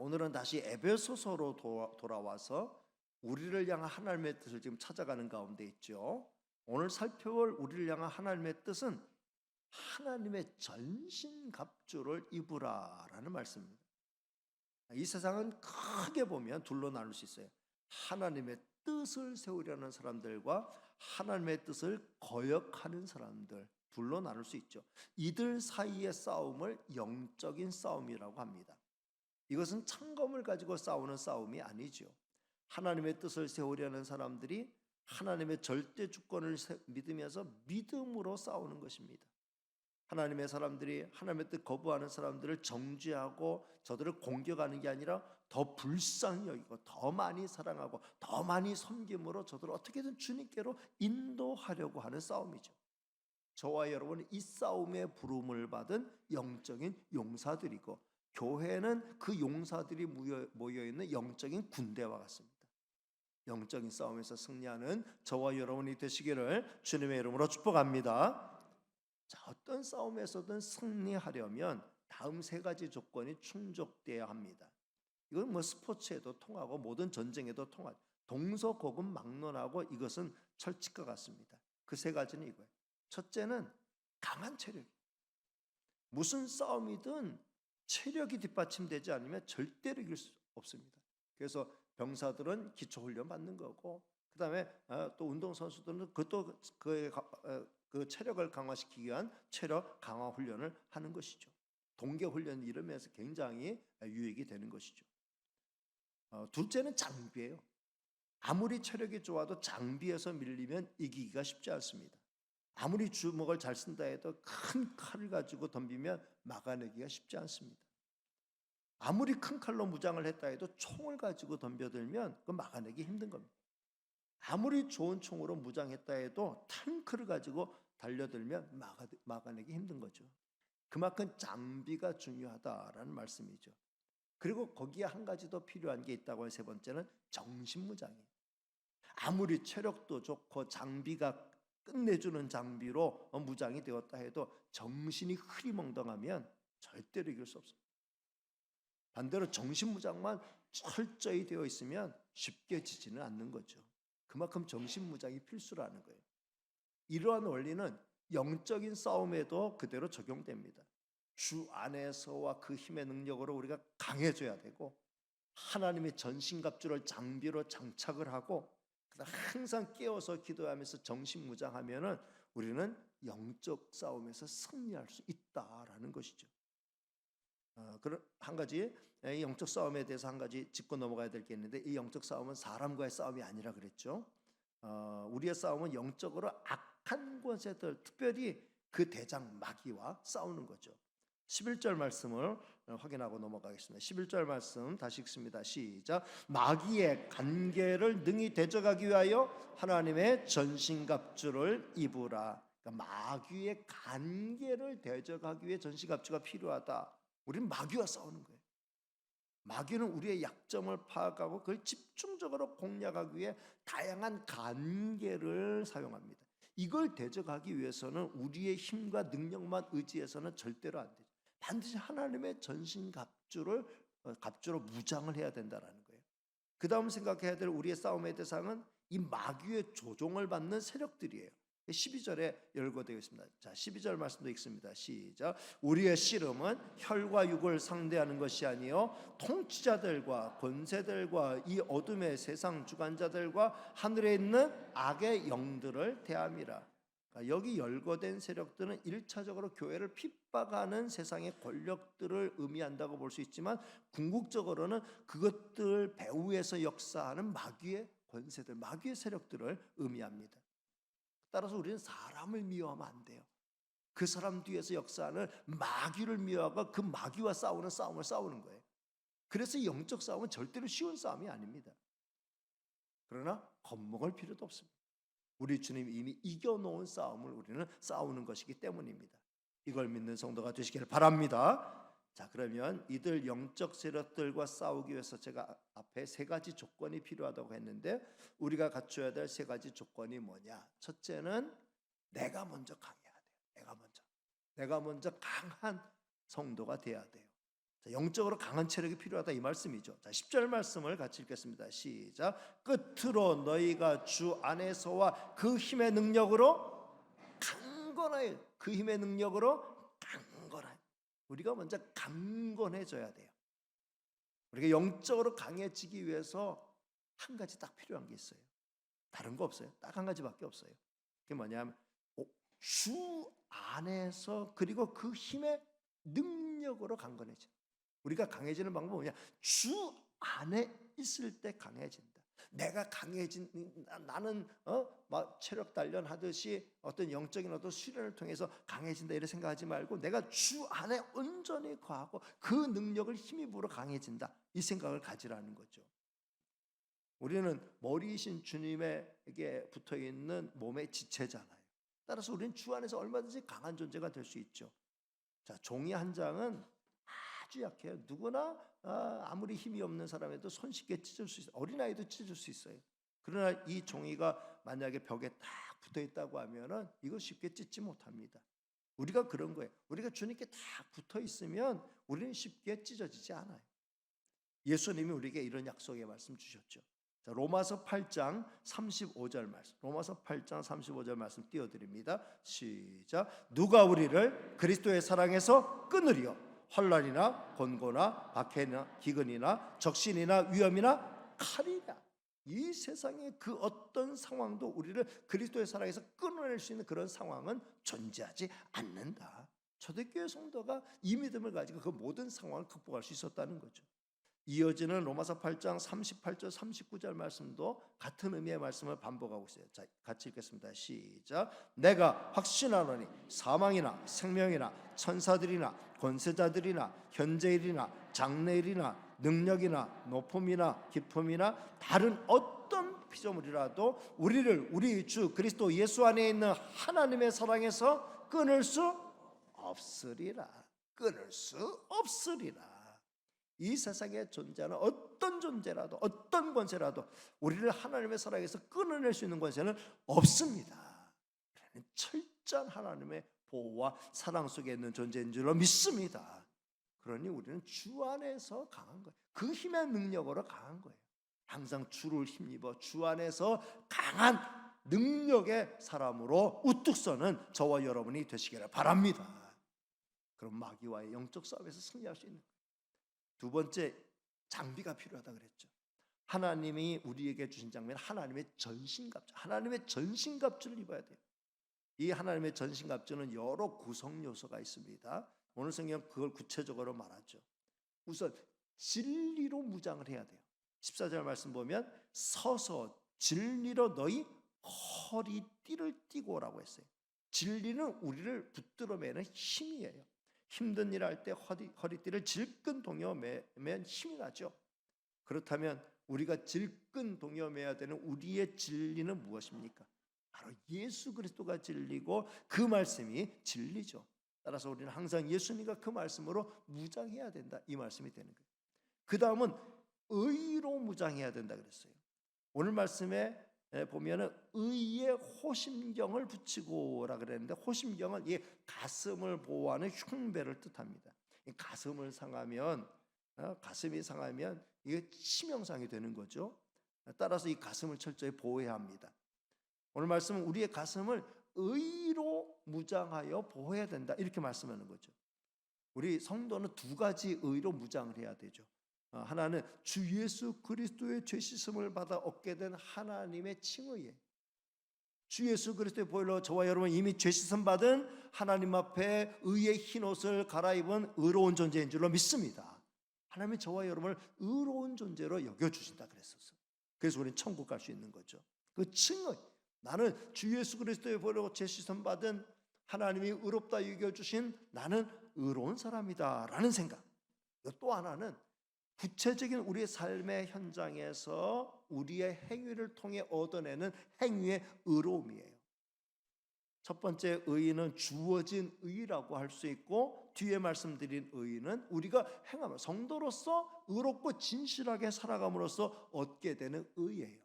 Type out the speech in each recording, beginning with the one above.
오늘은 다시 에베소서로 도- 돌아와서 우리를 향한 하나님의 뜻을 지금 찾아가는 가운데 있죠. 오늘 살펴볼 우리를 향한 하나님의 뜻은 하나님의 전신 갑주를 입으라라는 말씀입니다. 이 세상은 크게 보면 둘로 나눌 수 있어요. 하나님의 뜻을 세우려는 사람들과 하나님의 뜻을 거역하는 사람들 둘로 나눌 수 있죠. 이들 사이의 싸움을 영적인 싸움이라고 합니다. 이것은 창검을 가지고 싸우는 싸움이 아니죠. 하나님의 뜻을 세우려는 사람들이 하나님의 절대 주권을 세- 믿으면서 믿음으로 싸우는 것입니다. 하나님의 사람들이 하나님의 뜻 거부하는 사람들을 정죄하고 저들을 공격하는 게 아니라 더 불쌍히 여기고 더 많이 사랑하고 더 많이 섬김으로 저들을 어떻게든 주님께로 인도하려고 하는 싸움이죠. 저와 여러분은 이 싸움에 부름을 받은 영적인 용사들이고 교회는 그 용사들이 모여 있는 영적인 군대와 같습니다. 영적인 싸움에서 승리하는 저와 여러분이 되시기를 주님의 이름으로 축복합니다. 자, 어떤 싸움에서든 승리하려면 다음 세 가지 조건이 충족돼야 합니다. 이건 뭐 스포츠에도 통하고 모든 전쟁에도 통하죠. 동서고금 막론하고 이것은 철칙과 같습니다. 그 세 가지는 이거예요. 첫째는 강한 체력. 무슨 싸움이든 체력이 뒷받침되지 않으면 절대로 이길 수 없습니다. 그래서 병사들은 기초 훈련 받는 거고, 그다음에 어, 또 운동 선수들은 그것도 그, 어, 그 체력을 강화시키기 위한 체력 강화 훈련을 하는 것이죠. 동계 훈련 이러면서 굉장히 유익이 되는 것이죠. 어, 둘째는 장비예요. 아무리 체력이 좋아도 장비에서 밀리면 이기기가 쉽지 않습니다. 아무리 주먹을 잘 쓴다 해도 큰 칼을 가지고 덤비면 막아내기가 쉽지 않습니다. 아무리 큰 칼로 무장을 했다 해도 총을 가지고 덤벼들면 그 막아내기 힘든 겁니다. 아무리 좋은 총으로 무장했다 해도 탱크를 가지고 달려들면 막아, 막아내기 힘든 거죠. 그만큼 장비가 중요하다라는 말씀이죠. 그리고 거기에 한 가지 더 필요한 게 있다고 해세 번째는 정신무장이에요. 아무리 체력도 좋고 장비가 끝내주는 장비로 무장이 되었다 해도 정신이 흐리멍덩하면 절대로 이길 수 없습니다. 반대로 정신무장만 철저히 되어 있으면 쉽게 지지는 않는 거죠. 그만큼 정신무장이 필수라는 거예요. 이러한 원리는 영적인 싸움에도 그대로 적용됩니다. 주 안에서와 그 힘의 능력으로 우리가 강해져야 되고 하나님의 전신갑주를 장비로 장착을 하고 항상 깨어서 기도하면서 정신무장하면은 우리는 영적 싸움에서 승리할 수 있다라는 것이죠. 어, 한 가지 이 영적 싸움에 대해서 한 가지 짚고 넘어가야 될 게 있는데 이 영적 싸움은 사람과의 싸움이 아니라 그랬죠. 어, 우리의 싸움은 영적으로 악한 권세들, 특별히 그 대장 마귀와 싸우는 거죠. 11절 말씀을 확인하고 넘어가겠습니다. 11절 말씀 다시 읽습니다. 시작. 마귀의 관계를 능히 대적하기 위하여 하나님의 전신갑주를 입으라. 그러니까 마귀의 관계를 대적하기 위해 전신갑주가 필요하다. 우리는 마귀와 싸우는 거예요. 마귀는 우리의 약점을 파악하고 그걸 집중적으로 공략하기 위해 다양한 관계를 사용합니다. 이걸 대적하기 위해서는 우리의 힘과 능력만 의지해서는 절대로 안 되죠. 반드시 하나님의 전신 갑주를 어, 갑주로 무장을 해야 된다라는 거예요. 그 다음 생각해야 될 우리의 싸움의 대상은 이 마귀의 조종을 받는 세력들이에요. 12절에 열거되어 있습니다. 자, 12절 말씀도 읽습니다. 시작. 우리의 씨름은 혈과 육을 상대하는 것이 아니요 통치자들과 권세들과 이 어둠의 세상 주관자들과 하늘에 있는 악의 영들을 대함이라. 그러니까 여기 열거된 세력들은 일차적으로 교회를 핍박하는 세상의 권력들을 의미한다고 볼 수 있지만 궁극적으로는 그것들 배후에서 역사하는 마귀의 권세들, 마귀의 세력들을 의미합니다. 따라서 우리는 사람을 미워하면 안 돼요. 그 사람 뒤에서 역사하는 마귀를 미워하고 그 마귀와 싸우는 싸움을 싸우는 거예요. 그래서 영적 싸움은 절대로 쉬운 싸움이 아닙니다. 그러나 겁먹을 필요도 없습니다. 우리 주님이 이미 이겨놓은 싸움을 우리는 싸우는 것이기 때문입니다. 이걸 믿는 성도가 되시기를 바랍니다. 자, 그러면 이들 영적 세력들과 싸우기 위해서 제가 앞에 세 가지 조건이 필요하다고 했는데 우리가 갖춰야 될 세 가지 조건이 뭐냐? 첫째는 내가 먼저 강해야 돼요. 내가 먼저. 내가 먼저 강한 성도가 돼야 돼요. 자, 영적으로 강한 체력이 필요하다 이 말씀이죠. 자, 10절 말씀을 같이 읽겠습니다. 시작. 끝으로 너희가 주 안에서와 그 힘의 능력으로 강건하여 그 힘의 능력으로 강건하여 우리가 먼저 강건해져야 돼요. 우리가 영적으로 강해지기 위해서 한 가지 딱 필요한 게 있어요. 다른 거 없어요. 딱 한 가지밖에 없어요. 그게 뭐냐면 오, 주 안에서 그리고 그 힘의 능력으로 강건해져. 우리가 강해지는 방법은 뭐냐? 주 안에 있을 때 강해진다. 내가 강해진 나는 어 막 체력 단련 하듯이 어떤 영적인 어떤 수련을 통해서 강해진다 이렇게 생각하지 말고 내가 주 안에 온전히 거하고 그 능력을 힘입으로 강해진다 이 생각을 가지라는 거죠. 우리는 머리이신 주님에게 붙어 있는 몸의 지체잖아요. 따라서 우리는 주 안에서 얼마든지 강한 존재가 될 수 있죠. 자, 종이 한 장은 아주 약해요. 누구나 아, 아무리 힘이 없는 사람에도 손쉽게 찢을 수 있어요. 어린아이도 찢을 수 있어요. 그러나 이 종이가 만약에 벽에 딱 붙어 있다고 하면은 이거 쉽게 찢지 못합니다. 우리가 그런 거예요. 우리가 주님께 딱 붙어 있으면 우리는 쉽게 찢어지지 않아요. 예수님이 우리에게 이런 약속의 말씀 주셨죠. 자, 로마서 8장 35절 말씀. 로마서 8장 35절 말씀 띄워 드립니다. 시작. 누가 우리를 그리스도의 사랑에서 끊으리요? 환란이나 곤고나 박해나 기근이나 적신이나 위험이나 칼이냐? 이 세상의 그 어떤 상황도 우리를 그리스도의 사랑에서 끊어낼 수 있는 그런 상황은 존재하지 않는다. 초대교회 성도가 이 믿음을 가지고 그 모든 상황을 극복할 수 있었다는 거죠. 이어지는 로마서 8장 38절 39절 말씀도 같은 의미의 말씀을 반복하고 있어요. 자, 같이 읽겠습니다. 시작. 내가 확신하노니 사망이나 생명이나 천사들이나 권세자들이나 현재일이나 장래일이나 능력이나 높음이나 깊음이나 다른 어떤 피조물이라도 우리를 우리 주 그리스도 예수 안에 있는 하나님의 사랑에서 끊을 수 없으리라. 끊을 수 없으리라. 이 세상에 존재하는 어떤 존재라도 어떤 권세라도 우리를 하나님의 사랑에서 끊어낼 수 있는 권세는 없습니다. 우리는 철저한 하나님의 보호와 사랑 속에 있는 존재인 줄로 믿습니다. 그러니 우리는 주 안에서 강한 거예요. 그 힘의 능력으로 강한 거예요. 항상 주를 힘입어 주 안에서 강한 능력의 사람으로 우뚝 서는 저와 여러분이 되시기를 바랍니다. 그럼 마귀와의 영적 싸움에서 승리할 수 있는. 두 번째 장비가 필요하다 그랬죠. 하나님이 우리에게 주신 장비는 하나님의 전신갑주. 하나님의 전신갑주를 입어야 돼요. 이 하나님의 전신갑주는 여러 구성 요소가 있습니다. 오늘 성경 그걸 구체적으로 말하죠. 우선 진리로 무장을 해야 돼요. 14절 말씀 보면 서서 진리로 너희 허리띠를 띠고 오라고 했어요. 진리는 우리를 붙들어 매는 힘이에요. 힘든 일 할때 허리, 허리 띠를 질끈 동여 매면 힘이 나죠. 그렇다면 우리가 질끈 동여 매야 되는 우리의 진리는 무엇입니까? 바로 예수 그리스도가 진리고 그 말씀이 진리죠. 따라서 우리는 항상 예수님과 그 말씀으로 무장해야 된다. 이 말씀이 되는 거예요. 그 다음은 의로 무장해야 된다 그랬어요. 오늘 말씀에 보면은 의의 호심경을 붙이고라 그랬는데 호심경은 이 가슴을 보호하는 흉배를 뜻합니다. 가슴을 상하면 어, 가슴이 상하면 이게 치명상이 되는 거죠. 따라서 이 가슴을 철저히 보호해야 합니다. 오늘 말씀은 우리의 가슴을 의로 무장하여 보호해야 된다 이렇게 말씀하는 거죠. 우리 성도는 두 가지 의로 무장을 해야 되죠. 어, 하나는 주 예수 그리스도의 죄 씻음을 받아 얻게 된 하나님의 칭의에 주 예수 그리스도의 보혈로 저와 여러분 이미 죄 씻음 받은 하나님 앞에 의의 흰 옷을 갈아입은 의로운 존재인 줄로 믿습니다. 하나님이 저와 여러분을 의로운 존재로 여겨 주신다 그랬었어. 그래서 우리는 천국 갈 수 있는 거죠. 그 칭의 나는 주 예수 그리스도의 보혈로 죄 씻음 받은 하나님이 의롭다 여겨 주신 나는 의로운 사람이다라는 생각. 또 하나는 구체적인 우리의 삶의 현장에서 우리의 행위를 통해 얻어내는 행위의 의로움이에요. 첫 번째 의는 주어진 의라고 할 수 있고 뒤에 말씀드린 의는 우리가 행함 성도로서 의롭고 진실하게 살아감으로써 얻게 되는 의예요.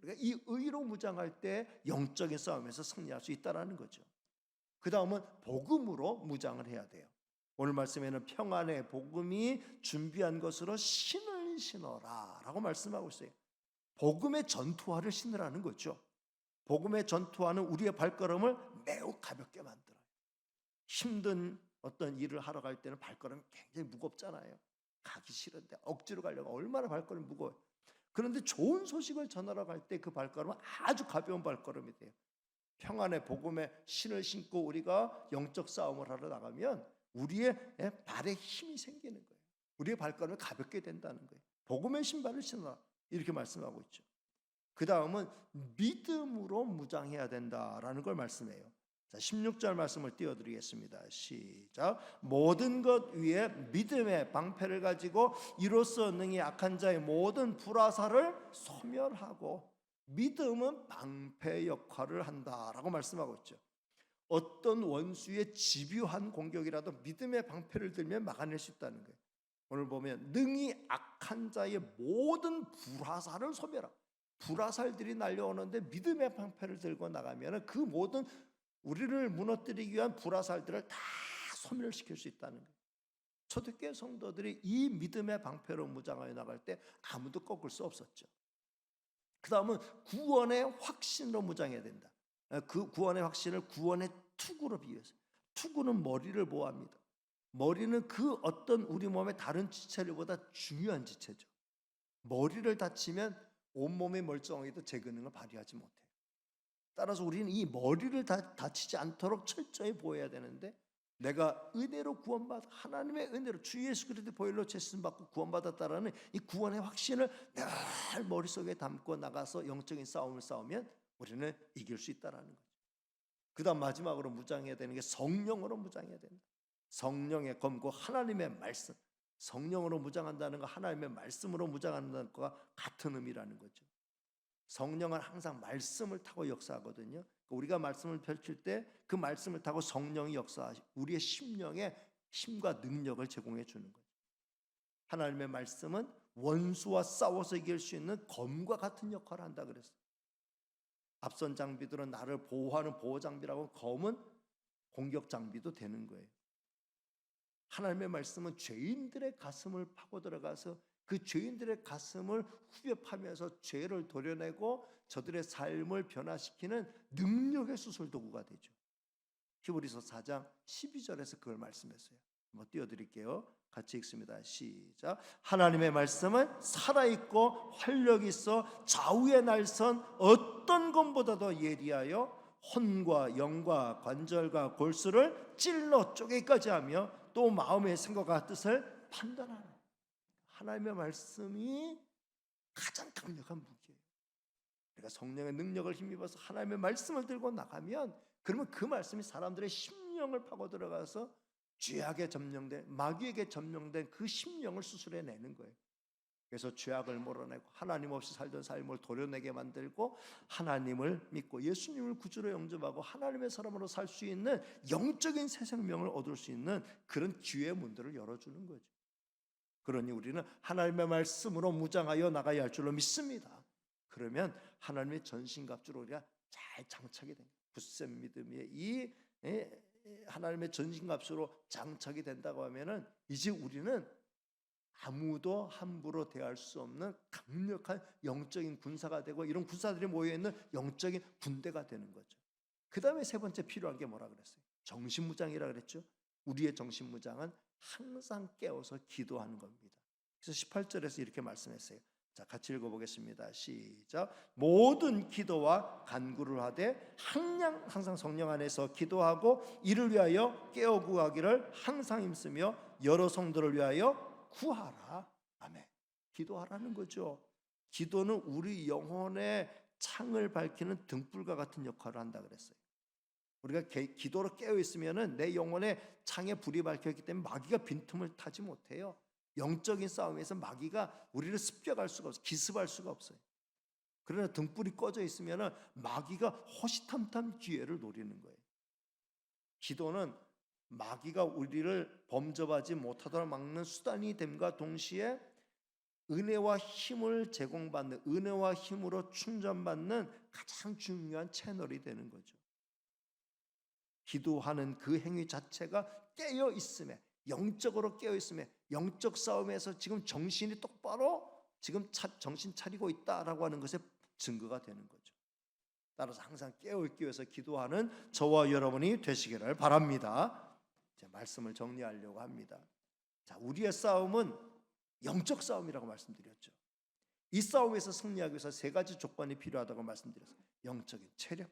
그러니까 이 의로 무장할 때 영적인 싸움에서 승리할 수 있다라는 거죠. 그 다음은 복음으로 무장을 해야 돼요. 오늘 말씀에는 평안의 복음이 준비한 것으로 신을 신어라 라고 말씀하고 있어요. 복음의 전투화를 신으라는 거죠. 복음의 전투화는 우리의 발걸음을 매우 가볍게 만들어요. 힘든 어떤 일을 하러 갈 때는 발걸음이 굉장히 무겁잖아요. 가기 싫은데 억지로 가려고 얼마나 발걸음이 무거워요. 그런데 좋은 소식을 전하러 갈 때 그 발걸음은 아주 가벼운 발걸음이 돼요. 평안의 복음의 신을 신고 우리가 영적 싸움을 하러 나가면 우리의 예, 발에 힘이 생기는 거예요. 우리의 발걸음이 가볍게 된다는 거예요. 복음의 신발을 신어라 이렇게 말씀하고 있죠. 그 다음은 믿음으로 무장해야 된다라는 걸 말씀해요. 자, 16절 말씀을 띄워드리겠습니다. 시작. 모든 것 위에 믿음의 방패를 가지고 이로써 능히 악한 자의 모든 불화살을 소멸하고 믿음은 방패 역할을 한다라고 말씀하고 있죠. 어떤 원수의 집요한 공격이라도 믿음의 방패를 들면 막아낼 수 있다는 거예요. 오늘 보면 능히 악한 자의 모든 불화살을 소멸하. 불화살들이 날려오는데 믿음의 방패를 들고 나가면 그 모든 우리를 무너뜨리기 위한 불화살들을 다 소멸시킬 수 있다는 거예요. 초대교회 성도들이 이 믿음의 방패로 무장하여 나갈 때 아무도 꺾을 수 없었죠. 그 다음은 구원의 확신으로 무장해야 된다. 그 구원의 확신을 구원의 투구로 비유했어요. 투구는 머리를 보호합니다. 머리는 그 어떤 우리 몸의 다른 지체들보다 중요한 지체죠. 머리를 다치면 온몸의 멀쩡하게도 제 기능을 발휘하지 못해요. 따라서 우리는 이 머리를 다, 다치지 않도록 철저히 보호해야 되는데 내가 은혜로 구원받 하나님의 은혜로 주 예수 그리스도 보혈로 죄씀 받고 구원받았다라는 이 구원의 확신을 늘 머릿속에 담고 나가서 영적인 싸움을 싸우면 우리는 이길 수 있다라는 거죠. 그다음 마지막으로 무장해야 되는 게 성령으로 무장해야 된다. 성령의 검고 하나님의 말씀. 성령으로 무장한다는 거 하나님의 말씀으로 무장한다는 것과 같은 의미라는 거죠. 성령은 항상 말씀을 타고 역사하거든요. 우리가 말씀을 펼칠 때 그 말씀을 타고 성령이 역사하시 우리의 심령에 힘과 능력을 제공해 주는 거죠. 하나님의 말씀은 원수와 싸워서 이길 수 있는 검과 같은 역할을 한다 그랬어요. 앞선 장비들은 나를 보호하는 보호 장비라고 검은 공격 장비도 되는 거예요. 하나님의 말씀은 죄인들의 가슴을 파고 들어가서 그 죄인들의 가슴을 후벼 파면서 죄를 도려내고 저들의 삶을 변화시키는 능력의 수술 도구가 되죠. 히브리서 4장 12절에서 그걸 말씀했어요. 한번 띄워드릴게요. 같이 읽습니다. 시작. 하나님의 말씀은 살아있고 활력 있어 좌우의 날선 어떤 것보다도 예리하여 혼과 영과 관절과 골수를 찔러 쪼개까지 하며 또 마음의 생각과 뜻을 판단하는 하나님의 말씀이 가장 강력한 무기예요. 우리가 성령의 능력을 힘입어서 하나님의 말씀을 들고 나가면 그러면 그 말씀이 사람들의 심령을 파고 들어가서 죄악에 점령된 마귀에게 점령된 그 심령을 수술해 내는 거예요. 그래서 죄악을 몰아내고 하나님 없이 살던 삶을 도려내게 만들고 하나님을 믿고 예수님을 구주로 영접하고 하나님의 사람으로 살 수 있는 영적인 새 생명을 얻을 수 있는 그런 기회의 문들을 열어주는 거죠. 그러니 우리는 하나님의 말씀으로 무장하여 나가야 할 줄로 믿습니다. 그러면 하나님의 전신갑주로 우리가 잘 장착이 됩니다. 굳센 믿음의 이 하나님의 전신갑주로 장착이 된다고 하면은 이제 우리는 아무도 함부로 대할 수 없는 강력한 영적인 군사가 되고 이런 군사들이 모여 있는 영적인 군대가 되는 거죠. 그 다음에 세 번째 필요한 게 뭐라 그랬어요? 정신무장이라 그랬죠. 우리의 정신무장은 항상 깨워서 기도하는 겁니다. 그래서 18절에서 이렇게 말씀했어요. 자, 같이 읽어보겠습니다. 시작. 모든 기도와 간구를 하되 항상 항상 성령 안에서 기도하고 이를 위하여 깨어 구하기를 항상 힘쓰며 여러 성도를 위하여 구하라. 아멘. 기도하라는 거죠. 기도는 우리 영혼의 창을 밝히는 등불과 같은 역할을 한다 그랬어요. 우리가 기도로 깨어 있으면은 내 영혼의 창에 불이 밝혀있기 때문에 마귀가 빈틈을 타지 못해요. 영적인 싸움에서 마귀가 우리를 습격할 수가 없어, 기습할 수가 없어요. 그러나 등불이 꺼져 있으면은 마귀가 호시탐탐 기회를 노리는 거예요. 기도는 마귀가 우리를 범접하지 못하도록 막는 수단이 됨과 동시에 은혜와 힘을 제공받는 은혜와 힘으로 충전받는 가장 중요한 채널이 되는 거죠. 기도하는 그 행위 자체가 깨어 있음에 영적으로 깨어 있음에 영적 싸움에서 지금 정신이 똑바로 지금 차- 정신 차리고 있다라고 하는 것의 증거가 되는 거죠. 따라서 항상 깨어 있기 위해서 기도하는 저와 여러분이 되시기를 바랍니다. 제 말씀을 정리하려고 합니다. 자, 우리의 싸움은 영적 싸움이라고 말씀드렸죠. 이 싸움에서 승리하기 위해서 세 가지 조건이 필요하다고 말씀드렸어요. 영적인 체력,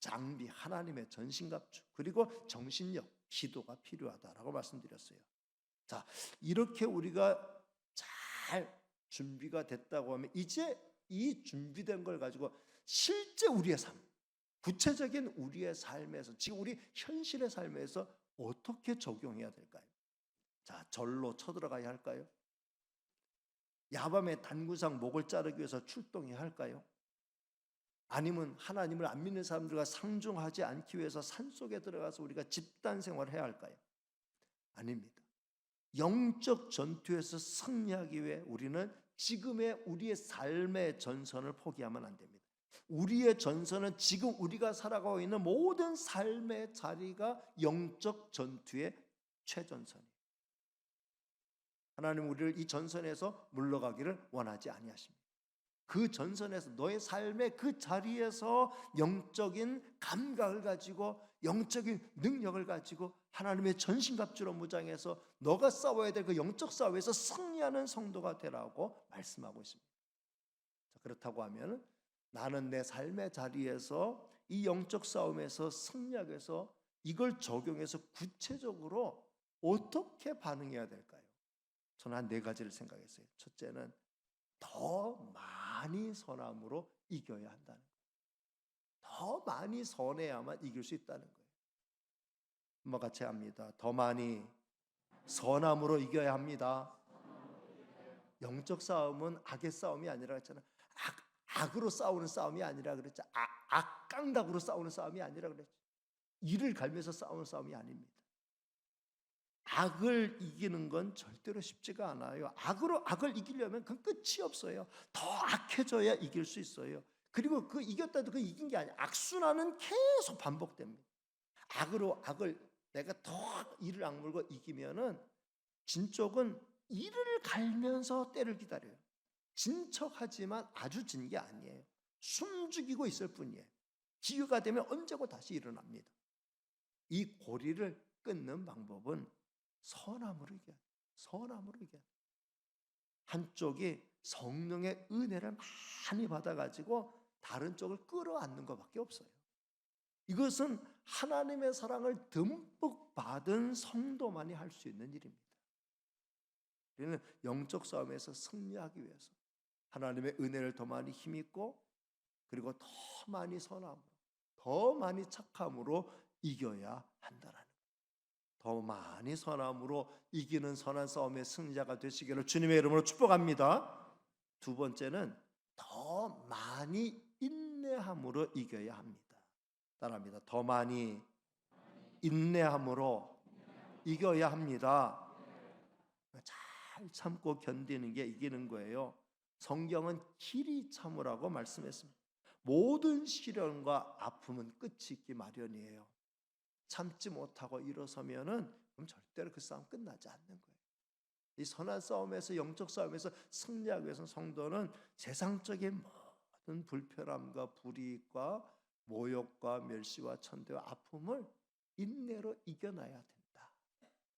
장비, 하나님의 전신갑주, 그리고 정신력, 기도가 필요하다라고 말씀드렸어요. 자, 이렇게 우리가 잘 준비가 됐다고 하면 이제 이 준비된 걸 가지고 실제 우리의 삶, 구체적인 우리의 삶에서 지금 우리 현실의 삶에서 어떻게 적용해야 될까요? 자, 절로 쳐들어가야 할까요? 야밤에 단구상 목을 자르기 위해서 출동해야 할까요? 아니면 하나님을 안 믿는 사람들과 상종하지 않기 위해서 산속에 들어가서 우리가 집단 생활을 해야 할까요? 아닙니다. 영적 전투에서 승리하기 위해 우리는 지금의 우리의 삶의 전선을 포기하면 안 됩니다. 우리의 전선은 지금 우리가 살아가고 있는 모든 삶의 자리가 영적 전투의 최전선이에요. 하나님 우리를 이 전선에서 물러가기를 원하지 아니하십니다. 그 전선에서 너의 삶의 그 자리에서 영적인 감각을 가지고 영적인 능력을 가지고 하나님의 전신갑주로 무장해서 너가 싸워야 될 그 영적 싸움에서 승리하는 성도가 되라고 말씀하고 있습니다. 자, 그렇다고 하면 나는 내 삶의 자리에서 이 영적 싸움에서 승리하기 위해서 이걸 적용해서 구체적으로 어떻게 반응해야 될까요? 저는 한 네 가지를 생각했어요. 첫째는 더 많 이 선함으로 이겨야 한다는 거예요. 더 많이 선해야만 이길 수 있다는 거예요. 한번 같이 합니다. 더 많이 선함으로 이겨야 합니다. 영적 싸움은 악의 싸움이 아니라 했잖아요. 악, 악으로 싸우는 싸움이 아니라 그랬죠. 악, 악강닭으로 싸우는 싸움이 아니라 그랬죠. 이를 갈면서 싸우는 싸움이 아닙니다. 악을 이기는 건 절대로 쉽지가 않아요. 악으로 악을 이기려면 그 끝이 없어요. 더 악해져야 이길 수 있어요. 그리고 그 이겼다도 그 이긴 게 아니야. 악순환은 계속 반복됩니다. 악으로 악을 내가 더 이를 악물고 이기면은 진쪽은 이를 갈면서 때를 기다려요. 진척하지만 아주 진 게 아니에요. 숨죽이고 있을 뿐이에요. 기회가 되면 언제고 다시 일어납니다. 이 고리를 끊는 방법은 선함으로 이겨. 선함으로 이겨. 한쪽이 성령의 은혜를 많이 받아가지고 다른 쪽을 끌어안는 것밖에 없어요. 이것은 하나님의 사랑을 듬뿍 받은 성도만이 할 수 있는 일입니다. 우리는 영적 싸움에서 승리하기 위해서 하나님의 은혜를 더 많이 힘입고 그리고 더 많이 선함으로 더 많이 착함으로 이겨야 거예요. 더 많이 선함으로 이기는 선한 싸움의 승리자가 되시기를 주님의 이름으로 축복합니다. 두 번째는 더 많이 인내함으로 이겨야 합니다. 따라합니다. 더 많이 인내함으로 이겨야 합니다. 잘 참고 견디는 게 이기는 거예요. 성경은 길이 참으라고 말씀했습니다. 모든 시련과 아픔은 끝이 있기 마련이에요. 참지 못하고 일어서면은 그럼 절대로 그 싸움 끝나지 않는 거예요. 이 선한 싸움에서 영적 싸움에서 승리하기 위해서 성도는 세상적인 모든 불편함과 불이익과 모욕과 멸시와 천대와 아픔을 인내로 이겨나야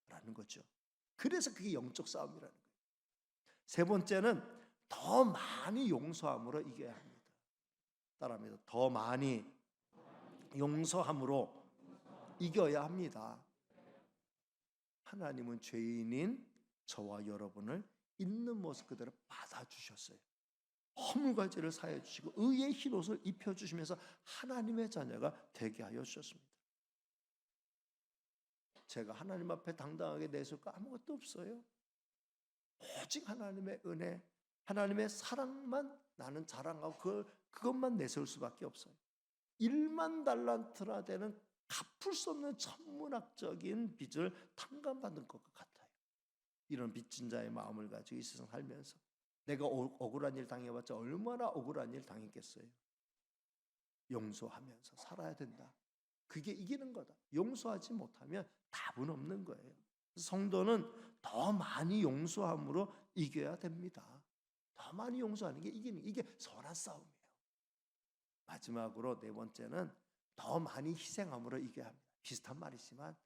된다라는 거죠. 그래서 그게 영적 싸움이라는 거예요. 세 번째는 더 많이 용서함으로 이겨야 합니다. 따라합니다. 더 많이 용서함으로 이겨야 합니다. 하나님은 죄인인 저와 여러분을 있는 모습 그대로 받아주셨어요. 허물과 죄를 사해 주시고 의의 흰옷을 입혀 주시면서 하나님의 자녀가 되게 하여 주셨습니다. 제가 하나님 앞에 당당하게 내세울 거 아무것도 없어요. 오직 하나님의 은혜, 하나님의 사랑만 나는 자랑하고 그 그것만 내세울 수밖에 없어요. 1만 달란트나 되는 갚을 수 없는 천문학적인 빚을 탕감받는 것과 같아요. 이런 빚진 자의 마음을 가지고 이 세상 살면서 내가 오- 억울한 일 당해봤자 얼마나 억울한 일 당했겠어요. 용서하면서 살아야 된다. 그게 이기는 거다. 용서하지 못하면 답은 없는 거예요. 성도는 더 많이 용서함으로 이겨야 됩니다. 더 많이 용서하는 게 이기는 이게 선한 싸움이에요. 마지막으로 네 번째는 더 많이 희생함으로 이겨야 합니다. 비슷한 말이지만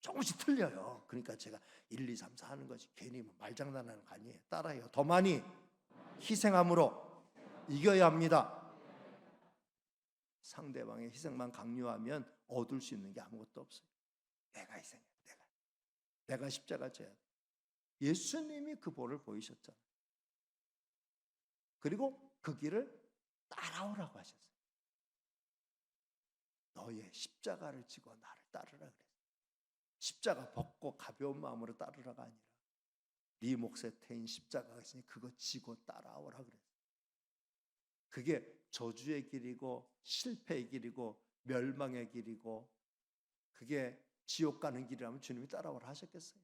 조금씩 틀려요. 그러니까 제가 1, 2, 3, 4 하는 거지 괜히 뭐 말장난하는 거 아니에요. 따라요. 더 많이 희생함으로 이겨야 합니다. 상대방의 희생만 강요하면 얻을 수 있는 게 아무것도 없어요. 내가 희생해. 내가. 내가 십자가 져야 돼. 예수님이 그 볼을 보이셨잖아요. 그리고 그 길을 따라오라고 하셨어요. 너의 십자가를 지고 나를 따르라 그랬어요. 십자가 벗고 가벼운 마음으로 따르라가 아니라 네 몫에 태인 십자가가 있으니 그거 지고 따라오라 그랬어요. 그게 저주의 길이고 실패의 길이고 멸망의 길이고 그게 지옥 가는 길이라면 주님이 따라오라 하셨겠어요.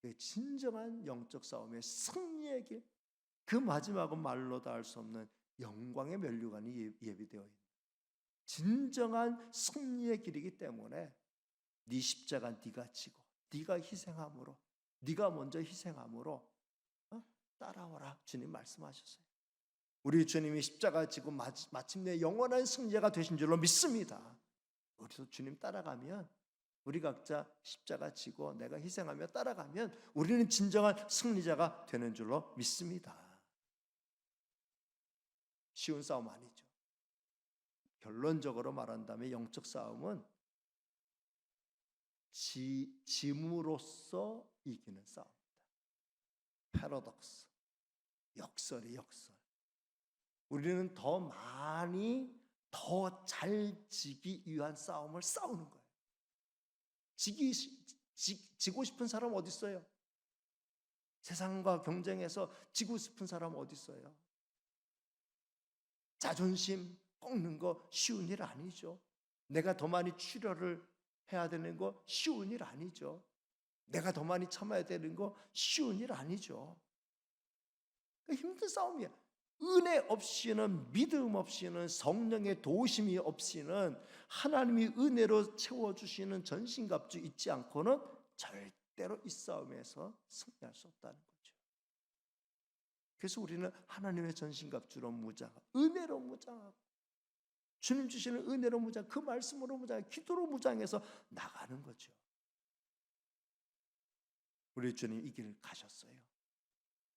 그게 진정한 영적 싸움의 승리의 길, 그 마지막은 말로 다 할 수 없는 영광의 면류관이 예- 예비되어 있는 진정한 승리의 길이기 때문에 네 십자가 네가 지고 네가 희생함으로 네가 먼저 희생함으로 어? 따라오라 주님 말씀하셨어요. 우리 주님이 십자가 지고 마- 마침내 영원한 승리자가 되신 줄로 믿습니다. 우리도 주님 따라가면 우리 각자 십자가 지고 내가 희생하며 따라가면 우리는 진정한 승리자가 되는 줄로 믿습니다. 쉬운 싸움 아니죠. 결론적으로 말한다면 영적 싸움은 지, 짐으로써 이기는 싸움입니다. 패러독스, 역설이 역설. 우리는 더 많이 더 잘 지기 위한 싸움을 싸우는 거예요. 지기 지, 지고 싶은 사람 어디 있어요? 세상과 경쟁해서 지고 싶은 사람 어디 있어요? 자존심 꺾는 거 쉬운 일 아니죠. 내가 더 많이 출혈을 해야 되는 거 쉬운 일 아니죠. 내가 더 많이 참아야 되는 거 쉬운 일 아니죠. 그러니까 힘든 싸움이야. 은혜 없이는 믿음 없이는 성령의 도우심이 없이는 하나님이 은혜로 채워 주시는 전신갑주 있지 않고는 절대로 이 싸움에서 승리할 수 없다는 거죠. 그래서 우리는 하나님의 전신갑주로 무장, 은혜로 무장하고 주님 주시는 은혜로 무장, 그 말씀으로 무장, 기도로 무장해서 나가는 거죠. 우리 주님 이 길을 가셨어요.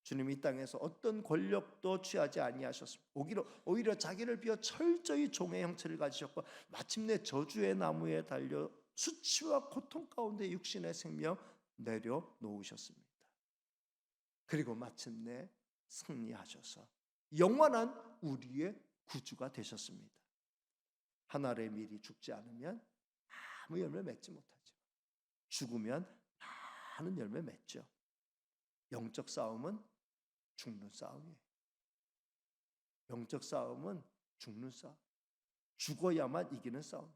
주님 이 땅에서 어떤 권력도 취하지 아니하셨습니다. 오히려 오히려 자기를 비워 철저히 종의 형체를 가지셨고 마침내 저주의 나무에 달려 수치와 고통 가운데 육신의 생명 내려 놓으셨습니다. 그리고 마침내 승리하셔서 영원한 우리의 구주가 되셨습니다. 한 알의 밀이 죽지 않으면 아무 열매 맺지 못하지만 죽으면 많은 열매 맺죠. 영적 싸움은 죽는 싸움이에요. 영적 싸움은 죽는 싸움. 죽어야만 이기는 싸움.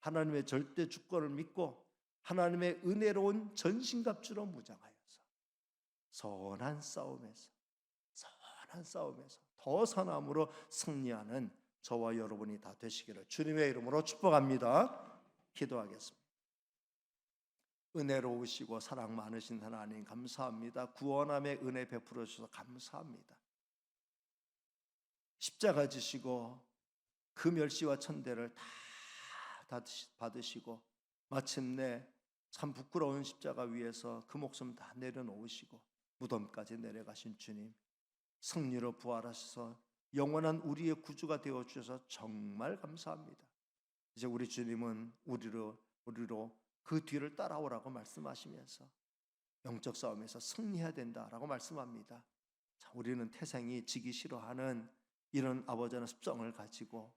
하나님의 절대 주권을 믿고 하나님의 은혜로운 전신갑주로 무장하여서 선한 싸움에서 선한 싸움에서 더 선함으로 승리하는 저와 여러분이 다 되시기를 주님의 이름으로 축복합니다. 기도하겠습니다. 은혜로우시고 사랑 많으신 하나님 감사합니다. 구원함의 은혜 베풀어 주셔서 감사합니다. 십자가 지시고 그 멸시와 천대를 다 받으시고 마침내 참 부끄러운 십자가 위에서 그 목숨 다 내려놓으시고 무덤까지 내려가신 주님 승리로 부활하셔서 영원한 우리의 구주가 되어 주셔서 정말 감사합니다. 이제 우리 주님은 우리로 우리로 그 뒤를 따라오라고 말씀하시면서 영적 싸움에서 승리해야 된다라고 말씀합니다. 자, 우리는 태생이 지기 싫어하는 이런 아버지의 습성을 가지고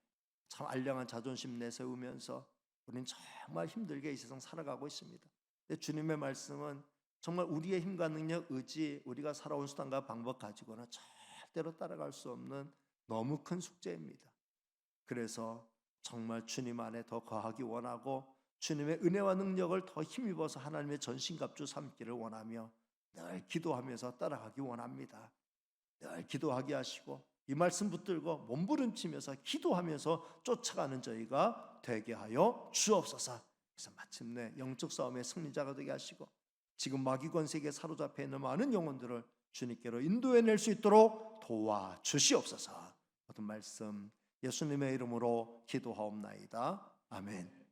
참 알량한 자존심 내세우면서 우리는 정말 힘들게 이 세상 살아가고 있습니다. 근데 주님의 말씀은 정말 우리의 힘과 능력, 의지, 우리가 살아온 수단과 방법 가지고는 절대로 따라갈 수 없는 너무 큰 숙제입니다. 그래서 정말 주님 안에 더 거하기 원하고 주님의 은혜와 능력을 더 힘입어서 하나님의 전신갑주 삼기를 원하며 늘 기도하면서 따라가기 원합니다. 늘 기도하게 하시고 이 말씀 붙들고 몸부림치면서 기도하면서 쫓아가는 저희가 되게 하여 주옵소서. 그래서 마침내 영적 싸움의 승리자가 되게 하시고 지금 마귀 권세에 사로잡혀 있는 많은 영혼들을 주님께로 인도해 낼 수 있도록 도와 주시옵소서. 모든 말씀 예수님의 이름으로 기도하옵나이다. 아멘.